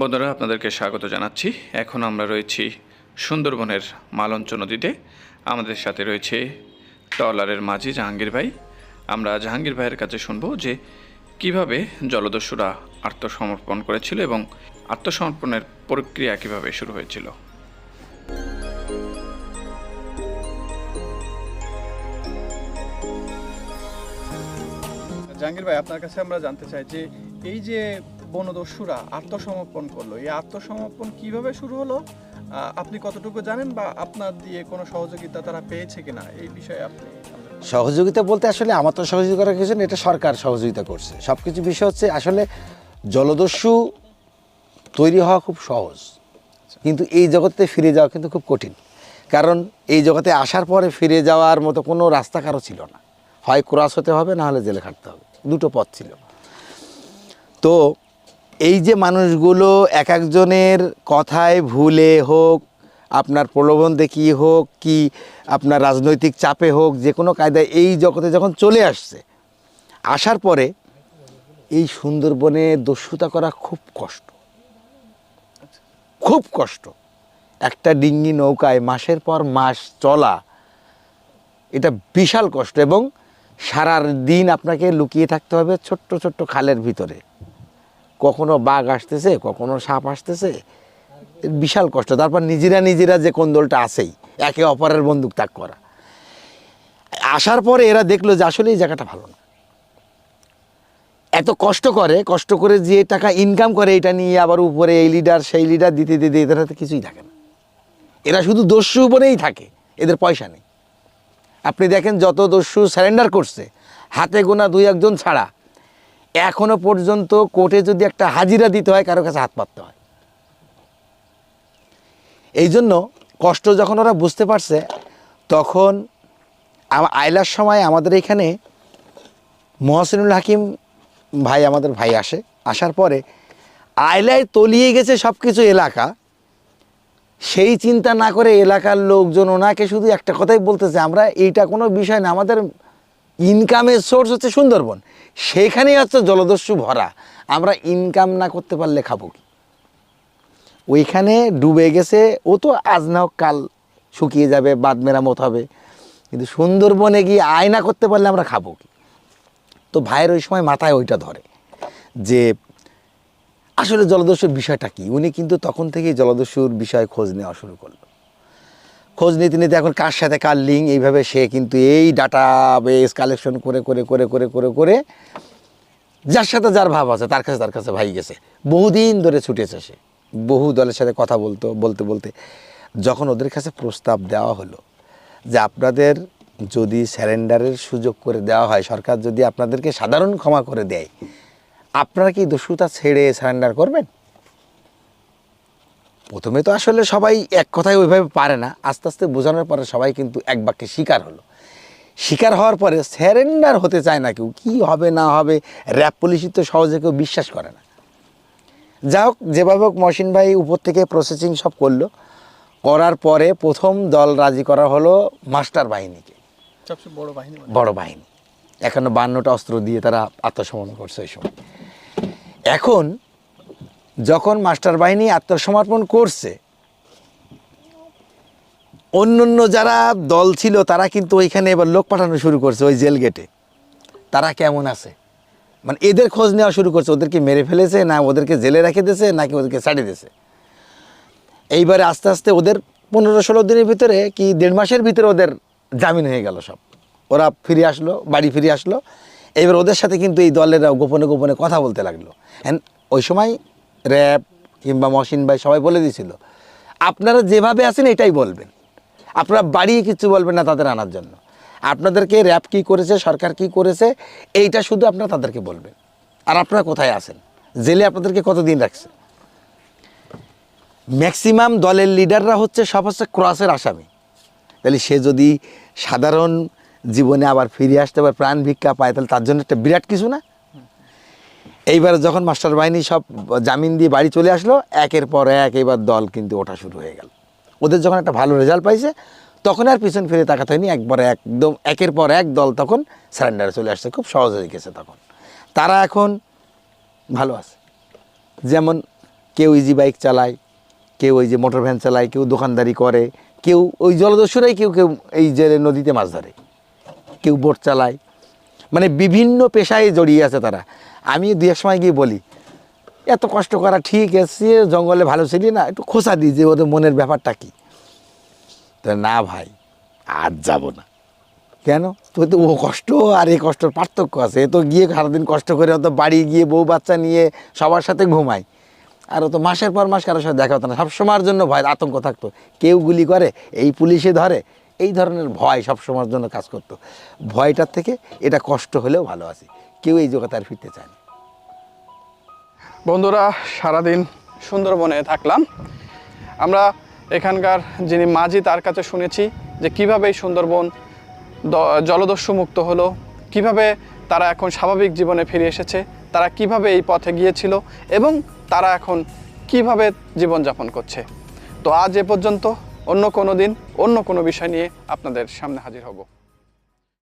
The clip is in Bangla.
বন্ধুরা, আপনাদেরকে স্বাগত জানাচ্ছি। এখন আমরা রয়েছি সুন্দরবনের মালঞ্চ নদীতে। আমাদের সাথে রয়েছে ট্রলারের মাঝি জাহাঙ্গীর ভাই। আমরা জাহাঙ্গীর ভাইয়ের কাছে শুনব যে কীভাবে জলদস্যুরা আত্মসমর্পণ করেছিল এবং আত্মসমর্পণের প্রক্রিয়া কীভাবে শুরু হয়েছিল। জাহাঙ্গীর ভাই, আপনার কাছে আমরা জানতে চাই যে এই যে বনদস্যুরা আত্মসমর্পণ করল। এই আত্মসমর্পণ কীভাবে শুরু হলো? আপনি কতটুকু জানেন বা আপনার দিয়ে কোনো সহযোগিতা তারা পেয়েছে কিনা? এই বিষয়ে আপনি সহযোগিতা বলতে আসলে আমার তো সহযোগিতা করার কিছু এটা সরকার সহযোগিতা করছে। সব কিছু বিষয় হচ্ছে আসলে জলদস্যু তৈরি হওয়া খুব সহজ। কিন্তু এই জগতে ফিরে যাওয়া কিন্তু খুব কঠিন। কারণ এই জগতে আসার পরে ফিরে যাওয়ার মতো কোনো রাস্তা কারও ছিল না। হয় ক্রস হতে হবে না হলে জেলে খাটতে হবে। দুটো পথ ছিল। তো এই যে মানুষগুলো এক একজনের কথায় ভুলে হোক, আপনার প্রলোভন দেখিয়ে হোক কি আপনার রাজনৈতিক চাপে হোক, যে কোনো কায়দায় এই জগতে যখন চলে আসছে, আসার পরে এই সুন্দরবনে দস্যুতা করা খুব কষ্ট। খুব কষ্ট। একটা ডিঙ্গি নৌকায় মাসের পর মাস চলা, এটা বিশাল কষ্ট এবং সারার দিন আপনাকে লুকিয়ে থাকতে হবে ছোট্ট ছোট্ট খালের ভিতরে। কখনো বাঘ আসতেছে, কখনো সাপ আসতেছে। বিশাল কষ্ট। তারপর নিজেরা নিজেরা যে কোন্দলটা আসেই একে অপরের বন্দুক তাক করা। আসার পরে এরা দেখল যে আসলে এই জায়গাটা ভালো না। এত কষ্ট করে কষ্ট করে যে টাকা ইনকাম করে, এটা নিয়ে আবার উপরে এই লিডার সেই লিডার দিতে দিতে, এদের হাতে কিছুই থাকে না। এরা শুধু দস্যু উপরেই থাকে, এদের পয়সা নেই। আপনি দেখেন যত দস্যু স্যারেন্ডার করছে, হাতে গোনা দুই একজন ছাড়া এখনও পর্যন্ত কোর্টে যদি একটা হাজিরা দিতে হয়, কারও কাছে হাত পাততে হয়। এই জন্য কষ্ট যখন ওরা বুঝতে পারছে, তখন আইলার সময় আমাদের এখানে মহসিনুল হাকিম ভাই, আমাদের ভাই আসে। আসার পরে আইলায় তলিয়ে গেছে সব কিছু এলাকা। সেই চিন্তা না করে এলাকার লোকজন ওনাকে শুধু একটা কথাই বলতেছে, আমরা এইটা কোনো বিষয় না, আমাদের ইনকামের সোর্স হচ্ছে সুন্দরবন। সেইখানেই হচ্ছে জলদস্যু ভরা। আমরা ইনকাম না করতে পারলে খাব কি? ওইখানে ডুবে গেছে, ও তো আজ না হোক কাল শুকিয়ে যাবে বাদ মেরামত হবে। কিন্তু সুন্দরবনে গিয়ে আয়না করতে পারলে আমরা খাব কি? তো ভাইয়ের ওই সময় মাথায় ওইটা ধরে যে, আসলে জলদস্যুর বিষয়টা কি? উনি কিন্তু তখন থেকেই জলদস্যুর বিষয়ে খোঁজ নেওয়া শুরু করল। খোঁজ নিতে নিতে এখন কার সাথে কার লিঙ্ক এইভাবে সে কিন্তু এই ডাটা বেস কালেকশন করে করে করে করে করে করে যার সাথে যার ভাব আছে, তার কাছে তার কাছে ভাই গেছে। বহুদিন ধরে ছুটেছে সে। বহু দলের সাথে কথা বলতো, বলতে বলতে। যখন ওদের কাছে প্রস্তাব দেওয়া হলো যে আপনাদের যদি স্যারেন্ডারের সুযোগ করে দেওয়া হয়, সরকার যদি আপনাদেরকে সাধারণ ক্ষমা করে দেয়, আপনারা কি দস্যুতা ছেড়ে স্যারেন্ডার করবেন? প্রথমে তো আসলে সবাই এক কথায় ওইভাবে পারে না। আস্তে আস্তে বোঝানোর পরে সবাই কিন্তু এক বাক্যে শিকার হলো। শিকার হওয়ার পরে স্যারেন্ডার হতে চায় না কেউ। কী হবে না হবে র্যাব পুলিশই তো সহজে কেউ বিশ্বাস করে না। যা হোক যেভাবে হোক মহসিন ভাই উপর থেকে প্রসেসিং সব করল। করার পরে প্রথম দল রাজি করা হলো মাস্টার বাহিনীকে। সবচেয়ে বড় বাহিনী মানে। বড় বাহিনী। এখনও বান্নটা অস্ত্র দিয়ে তারা আত্মসমর্পণ করছে ওই সময়। এখন যখন মাস্টার বাহিনী আত্মসমর্পণ করছে অন্য অন্য যারা দল ছিল, তারা কিন্তু ওইখানে এবার লোক পাঠানো শুরু করছে ওই জেল গেটে। তারা কেমন আছে? মানে এদের খোঁজ নেওয়া শুরু করছে, ওদেরকে মেরে ফেলেছে, না ওদেরকে জেলে রেখে দিয়েছে, নাকি ওদেরকে ছাড়িয়ে দিয়েছে। এইবারে আস্তে আস্তে ওদের পনেরো ষোলো দিনের ভিতরে কি দেড় মাসের ভিতরে ওদের জামিন হয়ে গেল সব। ওরা ফিরে আসলো, বাড়ি ফিরে আসলো। এবার ওদের সাথে কিন্তু এই দলেরা গোপনে গোপনে কথা বলতে লাগল। অ্যান্ড ওই সময় র্যাব কিংবা মহসিন ভাই সবাই বলে দিয়েছিল। আপনারা যেভাবে আছেন এটাই বলবেন। আপনারা বাড়িয়ে কিছু বলবেন না তাদের আনার জন্য। আপনাদেরকে র্যাব কী করেছে, সরকার কি করেছে, এইটা শুধু আপনারা তাদেরকে বলবেন। আর আপনারা কোথায় আছেন? জেলে আপনাদেরকে কতদিন রাখছে ম্যাক্সিমাম দলের লিডাররা হচ্ছে সব হচ্ছে ক্রসের আসামি। তাহলে সে যদি সাধারণ জীবনে আবার ফিরে আসতে পারে, প্রাণ ভিক্ষা পায়, তাহলে তার জন্য একটা বিরাট কিছু না? এইবারে যখন মাস্টার বাহিনী সব জামিন দিয়ে বাড়ি চলে আসলো, একের পর এক এবার দল কিন্তু ওঠা শুরু হয়ে গেল। ওদের যখন একটা ভালো রেজাল্ট পাইছে, তখন আর পিছন ফিরে তাকাতে হয়নি, একবারে একদম একের পর এক দল তখন স্যারেন্ডারে চলে আসছে, খুব সহজ হয়ে গেছে তখন। তারা এখন ভালো আছে। যেমন কেউ ইজি বাইক চালায়, কেউ ওই যে মোটর ভ্যান চালায়, কেউ দোকানদারি করে, কেউ ওই জলদস্যুরাই কেউ কেউ এই যে নদীতে মাছ ধরে, কেউ বোট চালায় মানে বিভিন্ন পেশায় জড়িয়ে আছে তারা। আমি দু এক সময় গিয়ে বলি, এত কষ্ট করা ঠিক আছে, জঙ্গলে ভালো ছিলি না? একটু খোসা দিই যে ওদের মনের ব্যাপারটা কি? তা না ভাই, আর যাব না। কেন? তো তো ও কষ্ট আর এই কষ্টর পার্থক্য আছে। এ তো গিয়ে সারাদিন কষ্ট করে অত বাড়ি গিয়ে বউ বাচ্চা নিয়ে সবার সাথে ঘুমায়। আর ও তো মাসের পর মাস কারোর সাথে দেখা হতো না। সবসময়ের জন্য ভয় আতঙ্ক থাকতো। কেউ গুলি করে, এই পুলিশে ধরে এই ধরনের ভয় সবসময়ের জন্য কাজ করতো। ভয়টার থেকে এটা কষ্ট হলেও ভালো আছে। কেউ এই জগতে আর ফিরতে চায় না। বন্ধুরা, সারাদিন সুন্দরবনে থাকলাম। আমরা এখানকার যিনি মাঝি, তার কাছে শুনেছি যে কীভাবে এই সুন্দরবন জলদস্যু মুক্ত হলো, কীভাবে তারা এখন স্বাভাবিক জীবনে ফিরে এসেছে, তারা কীভাবে এই পথে গিয়েছিল এবং তারা এখন কীভাবে জীবনযাপন করছে। তো আজ এ পর্যন্ত অন্য কোনো দিন অন্য কোনো বিষয় নিয়ে আপনাদের সামনে হাজির হব।